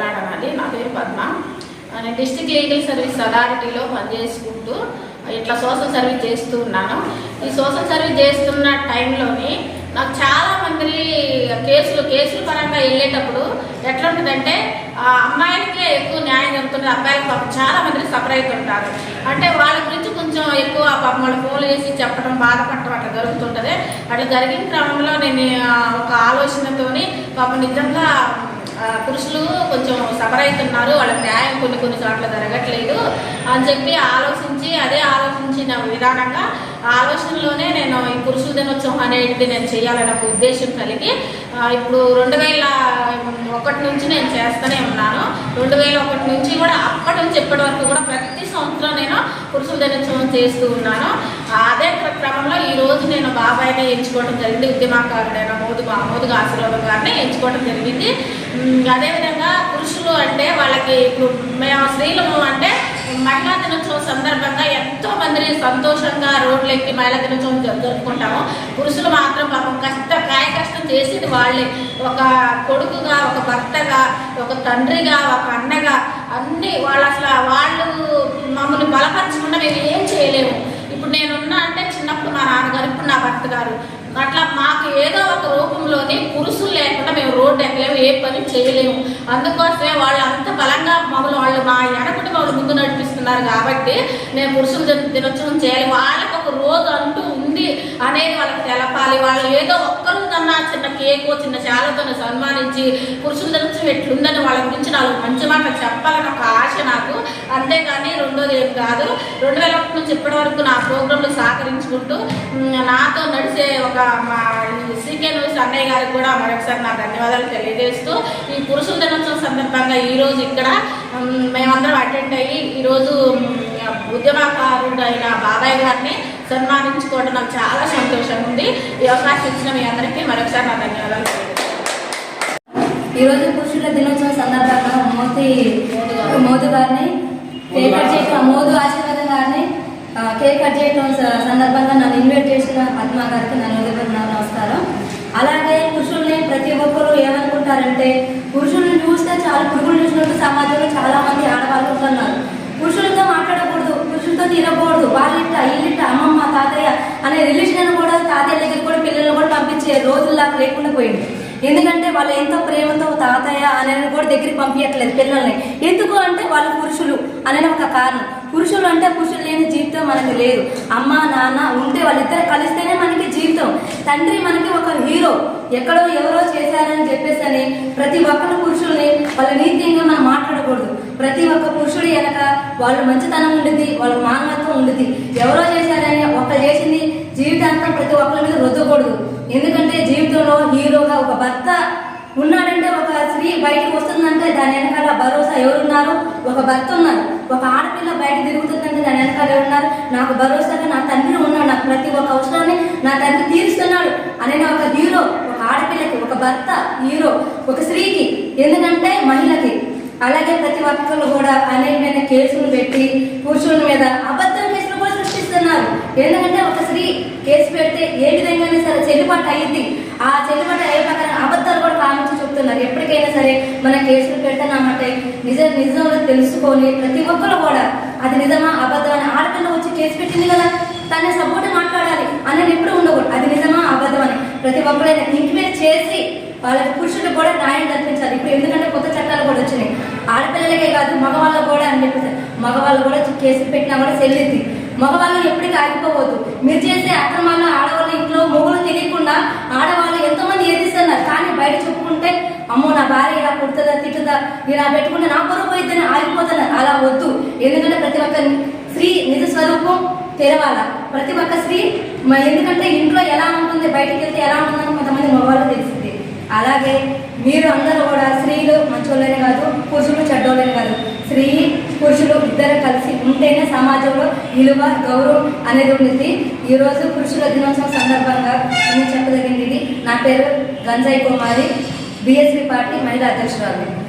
అండి నా పేరు పద్మ నేను డిస్ట్రిక్ట్ లీగల్ సర్వీస్ అథారిటీలో పనిచేసుకుంటూ ఇట్లా సోషల్ సర్వీస్ చేస్తూ ఉన్నాను. ఈ సోషల్ సర్వీస్ చేస్తున్న టైంలోని నాకు చాలా మంది కేసులు కేసుల పరంగా వెళ్ళేటప్పుడు ఎట్లా ఉంటుందంటే ఆ అమ్మాయిలకే ఎక్కువ న్యాయం జరుగుతుంది అబ్బాయిలకు పాపం చాలా మంది సఫర్ అవుతుంటారు. అంటే వాళ్ళ గురించి కొంచెం ఎక్కువ పాపం వాళ్ళు ఫోన్లు చేసి చెప్పడం బాధపడటం అట్లా జరుగుతుంటుంది. అట్లా జరిగిన క్రమంలో నేను ఒక ఆలోచనతోని పాపం నిజంగా పురుషులు కొంచెం సఫర్ అవుతున్నారు వాళ్ళకి న్యాయం కొన్ని కొన్ని చోట్ల జరగట్లేదు. అని చెప్పి ఆలోచించి అదే ఆలోచించిన విధానంగా ఆలోచనలోనే నేను ఈ పురుషుల దినోత్సవం అనేది నేను చేయాలనే ఒక ఉద్దేశం కలిగి ఇప్పుడు రెండు వేల ఒకటి నుంచి నేను చేస్తూనే ఉన్నాను. రెండు వేల ఒకటి నుంచి కూడా అప్పటి నుంచి ఇప్పటి వరకు కూడా ప్రతి సంవత్సరం నేను పురుషుల దినోత్సవం చేస్తూ ఉన్నాను. అదే క్రమంలో ఈ రోజు నేను బాబాయ్ని ఎంచుకోవడం జరిగింది ఉద్యమకారుడైన మోదు మోదుగా ఆశీర్వాదం గారిని ఎంచుకోవడం జరిగింది. అదేవిధంగా పురుషులు అంటే వాళ్ళకి ఇప్పుడు మేము స్త్రీలము అంటే మహిళా దినోత్సవం సందర్భంగా ఎంతో మందిని సంతోషంగా రోడ్లు ఎక్కి మహిళా దినోత్సవం జరుపుకుంటాము. పురుషులు మాత్రం పాపం కష్ట కాయ కష్టం చేసేది వాళ్ళే. ఒక కొడుకుగా ఒక భర్తగా ఒక తండ్రిగా ఒక అన్నగా అన్ని వాళ్ళు అసలు వాళ్ళు మమ్మల్ని బలపరచకుండా మేము ఏం చేయలేము. ఇప్పుడు నేనున్నా అంటే చిన్నప్పుడు మా నాన్నగారు ఇప్పుడు నా భర్త గారు అట్లా మాకు ఏదో ఒక రూపంలో పురుషులు లేకుండా మేము రోడ్డు ఎక్కలేము ఏ పని చేయలేము. అందుకోసమే వాళ్ళు అంత బలంగా మమ్మల్ని వాళ్ళు మా వెనకటి వాళ్ళు ముందు నడిపిస్తున్నారు కాబట్టి నేను పురుషుల దినోత్సవం చేయాలి. వాళ్ళకు ఒక రోజు అంటూ ఉంది అనేది వాళ్ళకి తెలపాలి. వాళ్ళు ఏదో ఒక్కరోజన్నా చిన్న కేకు చిన్న చాలతో సన్మానించి పురుషుల దినోత్సవం ఎట్లుందని వాళ్ళ గురించి నాకు మంచి మాట చెప్పాలని ఒక ఆశ నాకు. అంతేగాని రెండోది ఏం కాదు. రెండు వేల ఒకటి నుంచి ఇప్పటి వరకు నా ప్రోగ్రాంలు సహకరించుకుంటూ నాతో నడిచే ఒక మా అన్నయ్య గారికి కూడా మరొకసారి నా ధన్యవాదాలు తెలియజేస్తూ ఈ పురుషుల దినోత్సవం సందర్భంగా ఈరోజు ఇక్కడ మేమందరం అటెండ్ అయ్యి ఈరోజు ఉద్యమకారుడు అయిన బాబాయ్ గారిని సన్మానించుకోవడం నాకు చాలా సంతోషంగా ఉంది ఈ అవకాశం ఇచ్చిన మీ అందరికీ మరొకసారి నా ధన్యవాదాలు ఈరోజు పురుషుల దినోత్సవం సందర్భంగా మోదీ మోదీ గారిని కేక్ కట్ చేసిన మోదీ ఆశీర్వాదం గారిని కేక్ కట్ చేయడం స- సందర్భంగా నన్ను ఇన్వైట్ చేసిన పద్మా గారికి నన్ను ఉదయపడిన నమస్కారం అలాగే పురుషుల్ని ప్రతి ఒక్కరు చేస్తారంటే పురుషుల్ని చూస్తే చాలా పురుగులు చూసినట్టు సమాజంలో చాలా మంది ఆడవాళ్ళు ఉంటున్నారు. పురుషులతో మాట్లాడకూడదు పురుషులతో తినకూడదు. వాళ్ళిట్ట వీళ్ళిట్ట అమ్మమ్మ తాతయ్య అనే రిలేషన్ కూడా తాతయ్య దగ్గర కూడా పిల్లలు కూడా పంపించే రోజుల్లాగా లేకుండా పోయింది. ఎందుకంటే వాళ్ళు ఎంతో ప్రేమతో తాతయ్య అనేది కూడా దగ్గరికి పంపించట్లేదు పిల్లల్ని. ఎందుకు అంటే వాళ్ళు పురుషులు అనే ఒక కారణం. పురుషులు అంటే పురుషులు లేని జీవితం మనకు లేదు. అమ్మ నాన్న ఉంటే వాళ్ళిద్దరు కలిస్తేనే మనకి జీవితం. తండ్రి ఎక్కడో ఎవరో చేశారని చెప్పేసి అని ప్రతి ఒక్కరు పురుషుల్ని వాళ్ళ నీతిగా మనం మాట్లాడకూడదు. ప్రతి ఒక్క పురుషుడు వెనక వాళ్ళ మంచితనం ఉండింది వాళ్ళ మానవత్వం ఉండింది ఎవరో చేశారని ఒక్క చేసింది జీవితాంతం ప్రతి ఒక్కరి మీద రుద్దకూడదు. ఎందుకంటే జీవితంలో హీరోగా ఒక భర్త ఉన్నాడంటే ఒక స్త్రీ బయటకు వస్తుందంటే దాని వెనకాల భరోసా ఎవరున్నారు? ఒక భర్త ఉన్నారు. ఒక ఆడపిల్ల బయట తిరుగుతుందంటే దాని వెనకాల ఎవరున్నారు? నాకు భరోసాగా నా తండ్రి ఉన్నాడు. నాకు ప్రతి ఒక్క అవసరాన్ని నా తండ్రి తీరుస్తున్నాడు. అనే ఒక హీరో ఆడపిల్లకి ఒక భర్త హీరో ఒక స్త్రీకి. ఎందుకంటే మహిళకి. అలాగే ప్రతి ఒక్కరు కూడా అనేకమైన కేసులు పెట్టి పురుషుల మీద అబద్ధం కేసులు కూడా సృష్టిస్తున్నారు. ఎందుకంటే ఒక స్త్రీ కేసు పెడితే ఏ విధంగానే సరే చెల్లుబాటు అయ్యింది. ఆ చెల్లుబాటు అయ్యే ప్రకారం అబద్ధాలు కూడా పాలించి చెప్తున్నారు. ఎప్పటికైనా సరే మన కేసులు పెడతానమాట నిజ నిజంలో తెలుసుకొని ప్రతి ఒక్కరు కూడా అది నిజమా అబద్ధం అని ఆడపిల్ల వచ్చి కేసు పెట్టింది కదా. తన సపోర్ట్ మాట్లాడాలి. అని ఎప్పుడు ఉండకూడదు. అది నిజమా అబద్ధం అని ప్రతి ఒక్కరైనా చేసి వాళ్ళకి పురుషులు కూడా న్యాయం కల్పించాలి. ఇప్పుడు ఎందుకంటే కొత్త చట్టాలు కూడా వచ్చినాయి. ఆడపిల్లలకే కాదు మగవాళ్ళు కూడా అని చెప్పేసి. మగవాళ్ళు కూడా కేసులు పెట్టినా కూడా చెల్లింది. మగవాళ్ళు ఎప్పటికీ ఆగిపోవద్దు. మీరు చేసే అక్రమాలు ఆడవాళ్ళు ఇంట్లో మొగులు తెలియకుండా ఆడవాళ్ళు ఎంతోమంది ఏదిస్తున్నారు కానీ బయట చెప్పుకుంటే అమ్మో నా భార్య ఇలా కుడుతుందా తిట్టుదా ఇలా పెట్టుకుంటే నా పొరుగు పోయిద్దని ఆగిపోతున్నారు. అలా వద్దు. ఎందుకంటే ప్రతి ఒక్క స్త్రీ నిజ స్వరూపం తెరవాల. ప్రతి ఒక్క స్త్రీ మ- ఎందుకంటే ఇంట్లో ఎలా ఉంటుంది బయటికి వెళ్తే ఎలా ఉంటుందని కొంతమంది మగవాళ్ళు తెలిసింది. అలాగే మీరు అందరూ కూడా స్త్రీలు మంచోళ్ళనే కాదు పురుషులు చెడ్డోళ్ళని కాదు. స్త్రీ పురుషులు ఇద్దరు కలిసి ఉంటేనే సమాజంలో విలువ గౌరవం అనేది ఉంటుంది. ఈరోజు పురుషుల దినోత్సవం సందర్భంగా నేను చెప్పదగింది నా పేరు గంజాయి కుమారి బిఎస్పి పార్టీ మహిళా అధ్యక్షురాలు.